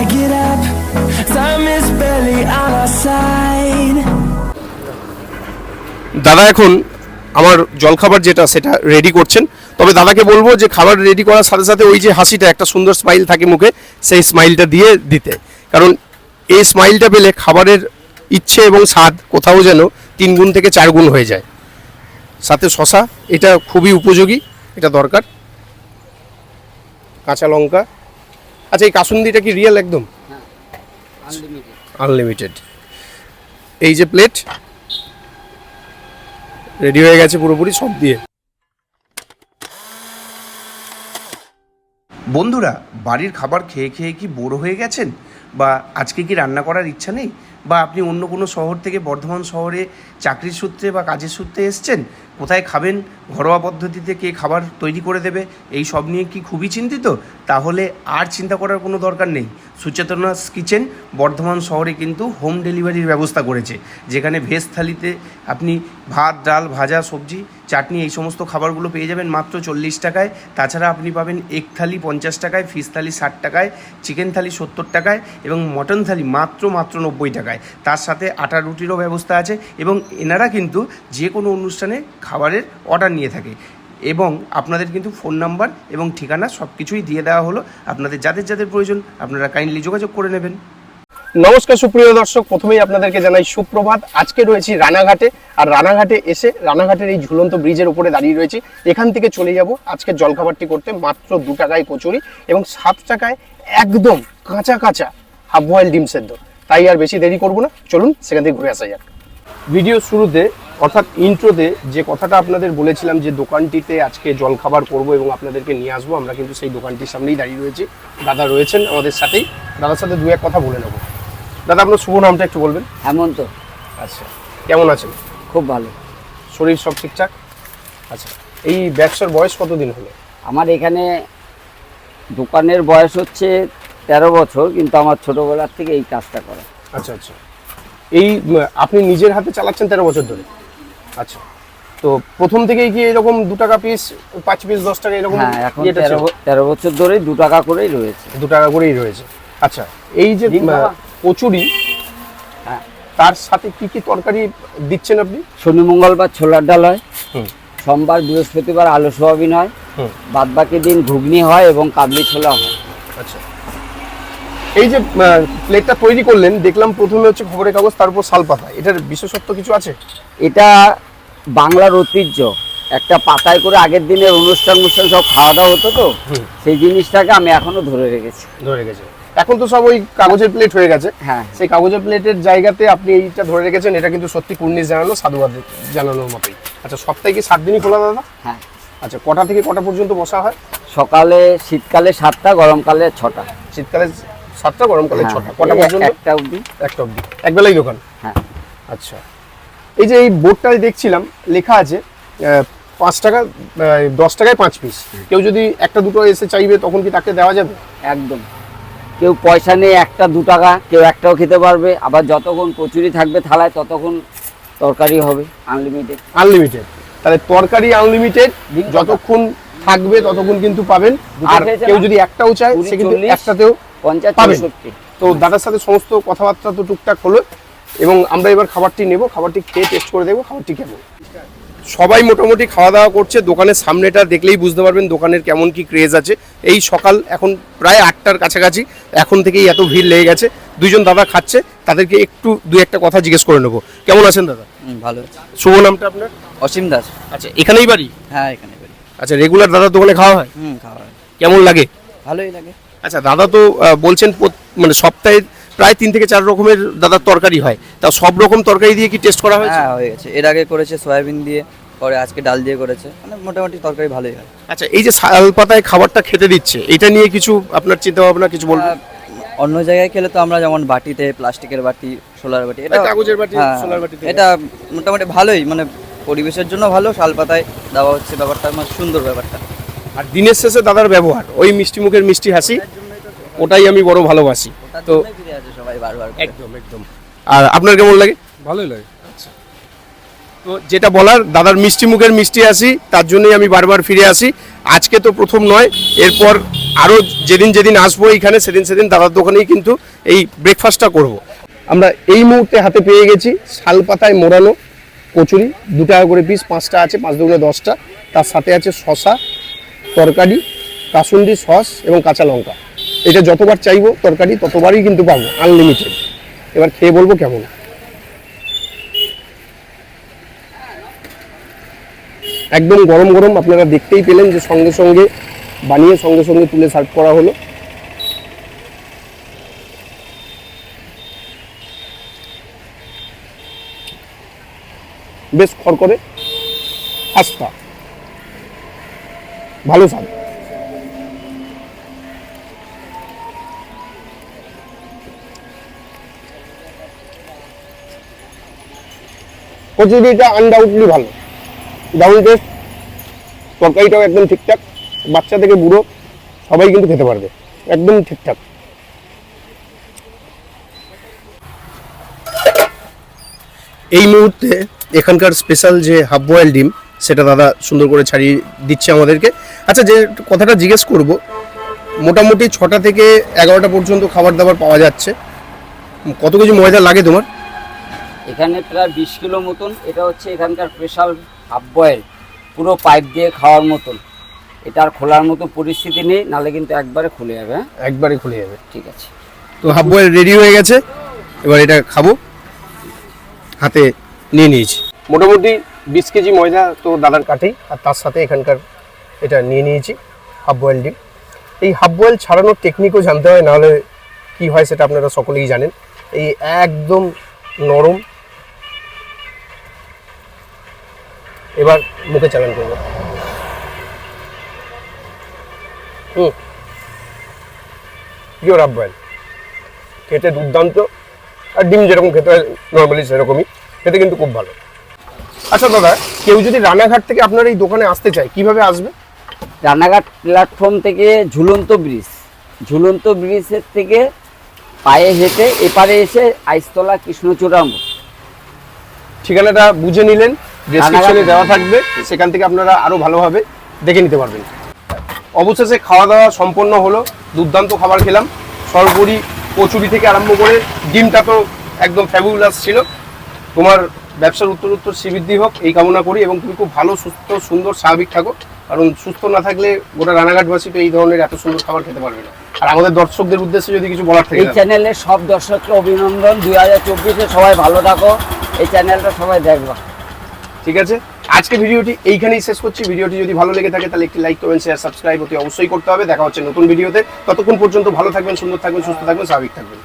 I get up, time is barely on our side. দাদা এখন আমার জলখাবার যেটা সেটা রেডি করছেন। তবে দাদাকে বলব যে খাবার রেডি করার সাথে সাথে ওই যে হাসিটা একটা সুন্দর স্মাইল থাকে মুখে সেই স্মাইলটা দিয়ে দিতে। কারণ এই স্মাইলটা পেলে খাবারের ইচ্ছে এবং স্বাদ কোথাও যেন তিন গুণ থেকে চার গুণ হয়ে যায়। সাথে শশা এটা খুবই উপযোগী এটা দরকার। কাঁচা লঙ্কা আচ্ছা এই কাসুন্দিটা কি রিয়েল একদম? আনলিমিটেড এই যে প্লেট রেডি হয়ে গেছে পুরোপুরি সব দিয়ে। বন্ধুরা বাড়ির খাবার খেয়ে খেয়ে কি বোর হয়ে গেছেন? বা আজকে কি রান্না করার ইচ্ছা নেই? বা আপনি অন্য কোনো শহর থেকে বর্ধমান শহরে চাকরির সূত্রে বা কাজের সূত্রে এসছেন? কোথায় খাবেন? ঘরোয়া পদ্ধতিতে কে খাবার তৈরি করে দেবে? এই সব নিয়ে কি খুবই চিন্তিত? তাহলে আর চিন্তা করার কোনো দরকার নেই। সুচেতনাস কিচেন বর্ধমান শহরে কিন্তু হোম ডেলিভারির ব্যবস্থা করেছে। যেখানে ভেজ থালিতে আপনি ভাত, ডাল, ভাজা, সবজি চাটনি, এই সমস্ত খাবারগুলো পেয়ে যাবেন মাত্র চল্লিশ টাকায়। তাছাড়া আপনি পাবেন এগ থালি পঞ্চাশ টাকায় ফিশ থালি ষাট টাকায় চিকেন থালি সত্তর টাকায় এবং মটন থালি মাত্র মাত্র নব্বই টাকায়। তার সাথে আটা রুটিরও ব্যবস্থা আছে এবং এনারা কিন্তু যে কোনো অনুষ্ঠানে খাবারের অর্ডার নিয়ে থাকে। এবং আপনাদের কিন্তু ফোন নাম্বার এবং ঠিকানা সব কিছুই দিয়ে দেওয়া হলো। আপনাদের যাদের যাদের প্রয়োজন আপনারা কাইন্ডলি যোগাযোগ করে নেবেন। নমস্কার, সুপ্রিয় দর্শক। প্রথমেই আপনাদেরকে জানাই সুপ্রভাত। আজকে রয়েছি রানাঘাটে। আর রানাঘাটে এসে রানাঘাটের এই ঝুলন্ত ব্রিজের উপরে দাঁড়িয়ে রয়েছি। এখান থেকে চলে যাব আজকে জলখাবারটি করতে মাত্র দু টাকায় কচুরি এবং সাত টাকায় একদম কাঁচা কাঁচা হাফ বয়েল ডিম সেদ্ধ। তাই আর বেশি দেরি করব না। চলুন সেখান থেকে ঘুরে আসা যাক। ভিডিও শুরুতে, অর্থাৎ ইন্ট্রোতে যে কথাটা আপনাদের বলেছিলাম যে দোকানটিতে আজকে জলখাবার করব এবং আপনাদেরকে নিয়ে আসব, আমরা কিন্তু সেই দোকানটির সামনেই দাঁড়িয়ে রয়েছি। দাদা রয়েছেন আমাদের সাথেই। দাদার সাথে দু এক কথা বলে নেব। দাদা আপনার শুভ নামটা একটু বলবেন? হেমন্ত। আচ্ছা কেমন আছেন? খুব ভালো। শরীর সব ঠিকঠাক? আচ্ছা এই ব্যবসার বয়স কতদিন হলো? আমার এখানে দোকানের বয়স হচ্ছে তেরো বছর কিন্তু আমার ছোটবেলার থেকে এই কাজটা করা। আচ্ছা আচ্ছা। এই আপনি নিজের হাতে চালাচ্ছেন তেরো বছর ধরে? আচ্ছা তো প্রথম থেকেই কি এরকম দু টাকা পিস পাঁচ পিস দশ টাকা এরকম হ্যাঁ এখন তেরো বছর ধরেই দু টাকা করেই রয়েছে। দু টাকা করেই রয়েছে। আচ্ছা এই যে। কচুরি হ্যাঁ তার সাথে কি কি তরকারি দিচ্ছেন আপনি? শনি মঙ্গলবার ছোলার ডাল হয়। সোমবার বৃহস্পতিবার আলু সোয়াবিন হয়। বাদ বাকি দিন ঘুগনি হয় এবং কাবলি ছোলা হয়। আচ্ছা। এই যে প্লেটটা তৈরি করলেন দেখলাম প্রথমে হচ্ছে খবরের কাগজ তার তারপর শালপাতা। এটার বিশেষত্ব কিছু আছে? এটা বাংলার ঐতিহ্য। একটা পাতায় করে আগের দিনের অনুষ্ঠান অনুষ্ঠান সব খাওয়া দাওয়া হতো তো? সেই জিনিসটাকে আমি এখনও ধরে রেখেছি। ধরে গেছে এখন তো সব ওই কাগজের প্লেট হয়ে গেছে। হ্যাঁ সেই কাগজের প্লেটের জায়গাতে আপনি এইটা ধরে রেখেছেন এটা কিন্তু সত্যি কুর্নিশ জানানো সাধুবাদ জানানোর মতোই। আচ্ছা সপ্তাহে কি সাত দিনই খোলা দাদা? হ্যাঁ। আচ্ছা কটা থেকে কটা পর্যন্ত বসা হয়? সকালে শীতকালে সাতটা গরমকালে ছটা। শীতকালে সাতটা গরমকালে হ্যাঁ, ছটা। কটা পর্যন্ত? একটা অবধি। একটা অবধি। একবেলাই দোকান? হ্যাঁ। আচ্ছা। এই যে এই বোর্ডটায় দেখছিলাম লেখা আছে পাঁচ টাকা দশ টাকায় পাঁচ পিস কেউ যদি একটা দুটো এসে চাইবে তখন কি তাকে দেওয়া যাবে? একদম। কেউ পয়সা নেই একটা দু টাকা কেউ একটাও খেতে পারবে। আবার যতক্ষণ কচুরি থাকবে থালায় ততক্ষণ তরকারি হবে আনলিমিটেড আনলিমিটেড তাহলে তরকারি আনলিমিটেড যতক্ষণ থাকবে ততক্ষণ কিন্তু পাবেন। আর কেউ যদি একটাও চায় সে কিন্তু। একটাতেও পঞ্চাশ তো দাদার সাথে সমস্ত কথাবার্তা তো টুকটাক হলো এবং আমরা এবার খাবারটি নেব খাবারটি খেয়ে টেস্ট করে দেখব খাবারটি কেমন? সবাই মোটামুটি খাওয়া দাওয়া করছে দোকানের সামনেটা দেখলেই বুঝতে পারবেন দোকানের কেমন কি ক্রেজ আছে। এই সকাল এখন প্রায় আটটার কাছাকাছি এখন থেকেই এত ভিড় লেগে গেছে। দুইজন দাদা খাচ্ছে তাদেরকে একটু দু একটা কথা জিজ্ঞেস করে নেব। কেমন আছেন দাদা? ভালো শুভ নামটা আপনার? অসীম দাস। আচ্ছা এখানেই বাড়ি? হ্যাঁ এখানে বাড়ি। আচ্ছা রেগুলার দাদার দোকানে খাওয়া হয়? হুম খাওয়া হয়। কেমন লাগে? ভালোই লাগে। আচ্ছা দাদা তো বলছেন মানে সপ্তাহে প্রায় তিন থেকে চার রকমের দাদার তরকারি হয়। তা সব রকম তরকারি দিয়ে কি টেস্ট করা হয়েছে? হ্যাঁ হয়ে গেছে। এর আগে করেছে সয়াবিন দিয়ে পরে আজকে ডাল দিয়ে করেছে। মানে মোটামুটি তরকারি ভালোই হয়। আচ্ছা এই যে শাল পাতায় খাবারটা খেতে দিচ্ছে এটা নিয়ে কিছু আপনার চিন্তা ভাবনা কিছু বলবেন? অন্য জায়গায় খেলে তো আমরা যেমন বাটিতে প্লাস্টিকের বাটি সোলার বাটি এটা কাগজের বাটি, হ্যাঁ, সোলার বাটিতে। এটা মোটামুটি ভালোই মানে পরিবেশের জন্য ভালো শাল পাতায় দেওয়া হচ্ছে ব্যাপারটা আমার সুন্দর ব্যাপারটা। আর দিনের শেষে দাদার ব্যবহার ওই মিষ্টি মুখের মিষ্টি হাসি ওটাই আমি বড় ভালোবাসি। তো ফিরে আসে সবাই বারবার একদম একদম। আর আপনার কেমন লাগে? ভালোই লাগে। তো যেটা বলার দাদার মিষ্টি মুখের মিষ্টি আসি তার জন্যই আমি বারবার ফিরে আসি। আজকে তো প্রথম নয় এরপর আরও যেদিন যেদিন আসব এইখানে সেদিন সেদিন দাদার দোকানেই কিন্তু এই ব্রেকফাস্টটা করব। আমরা এই মুহূর্তে হাতে পেয়ে গেছি শাল পাতায় মোড়ানো কচুরি। দু টাকা করে পিস পাঁচটা আছে পাঁচ দুগুণে দশটা। তার সাথে আছে শশা তরকারি কাসুন্দি সস এবং কাঁচা লঙ্কা। এটা যতবার চাইব তরকারি ততবারই কিন্তু পাবো আনলিমিটেড এবার খেয়ে বলব কেমন? একদম গরম গরম, আপনারা দেখতেই পেলেন যে সঙ্গে সঙ্গে বানিয়ে সঙ্গে সঙ্গে তুলে সার্ভ করা হলো। বেশ, খড় করে আস্তা ভালো স্বাদ। কচুরিটা আনডাউটলি ভালো। ডাউন টেস্ট তরকারিটাও একদম ঠিকঠাক, বাচ্চা থেকে বুড়ো, সবাই কিন্তু খেতে পারবে, একদম ঠিকঠাক। এই মুহূর্তে এখানকার স্পেশাল যে হাফ বয়েল ডিম, সেটা দাদা সুন্দর করে ছাড়িয়ে দিচ্ছে আমাদেরকে। আচ্ছা যে কথাটা জিজ্ঞেস করব, মোটামুটি ছটা থেকে এগারোটা পর্যন্ত খাবার দাবার পাওয়া যাচ্ছে। কত কিছু ময়দা লাগে তোমার? এখানে প্রায় বিশ কিলো মতন এটা হচ্ছে এখানকার স্পেশাল হাফ বয়েল পুরো পাইপ দিয়ে খাওয়ার মতন। এটা আর খোলার মতো পরিস্থিতি নেই নাহলে কিন্তু একবারে খুলে যাবে হ্যাঁ? একবারে খুলে যাবে। ঠিক আছে। তো হাফ বয়েল রেডি হয়ে গেছে এবার এটা খাব। হাতে নিয়ে নিয়েছি। মোটামুটি বিশ কেজি ময়দা তো দাদার কাটেই আর তার সাথে এখানকার এটা নিয়ে নিয়েছি হাফ বয়েল ডিম। এই হাফ বয়েল ছাড়ানোর টেকনিকও জানতে হয় নাহলে কি হয় সেটা আপনারা সকলেই জানেন। এই একদম নরম এবার মুখে চালান করব। হুম। পিওর হাফ বয়েল খেতে দুর্দান্ত আর ডিম যেরকম খেতে হয় নর্মালি সেরকমই। খেতে কিন্তু খুব ভালো। আচ্ছা দাদা কেউ যদি রানাঘাট থেকে আপনার এই দোকানে আসতে চায় কীভাবে আসবে? রানাঘাট প্ল্যাটফর্ম থেকে ঝুলন্ত ব্রিজ। ঝুলন্ত ব্রিজের থেকে পায়ে হেঁটে এপারে এসে আইসতলা কৃষ্ণচূড়া ঠিকানাটা বুঝে নিলেন। ডেসক্রিপশনে দেওয়া থাকবে সেখান থেকে আপনারা আরও ভালোভাবে দেখে নিতে পারবেন। অবশেষে খাওয়া দাওয়া সম্পন্ন হলো দুর্দান্ত খাবার খেলাম। সর্বোপরি কচুরি থেকে আরম্ভ করে ডিমটা তো একদম ফ্যাবুলাস ছিল। তোমার ব্যবসার উত্তর উত্তর শ্রীবৃদ্ধি হোক এই কামনা করি এবং তুমি খুব ভালো সুস্থ সুন্দর স্বাভাবিক থাকো। কারণ সুস্থ না থাকলে গোটা রানাঘাটবাসী তো এই ধরনের এত সুন্দর খাবার খেতে পারবে না। আর আমাদের দর্শকদের উদ্দেশ্যে যদি কিছু বলার থাকে এই চ্যানেলে সব দর্শককে অভিনন্দন। দুই হাজার চব্বিশে সবাই ভালো থাকো। এই চ্যানেলটা সবাই দেখবা। ঠিক আছে? আজকে ভিডিওটি এইখানেই শেষ করছি। ভিডিওটি যদি ভালো লেগে থাকে, তাহলে একটি লাইক করবেন শেয়ার সাবস্ক্রাইব অতি অবশ্যই করতে হবে। দেখা হচ্ছে নতুন ভিডিওতে। ততক্ষণ পর্যন্ত ভালো থাকবেন, সুন্দর থাকবেন, সুস্থ থাকবেন, স্বাভাবিক থাকবেন।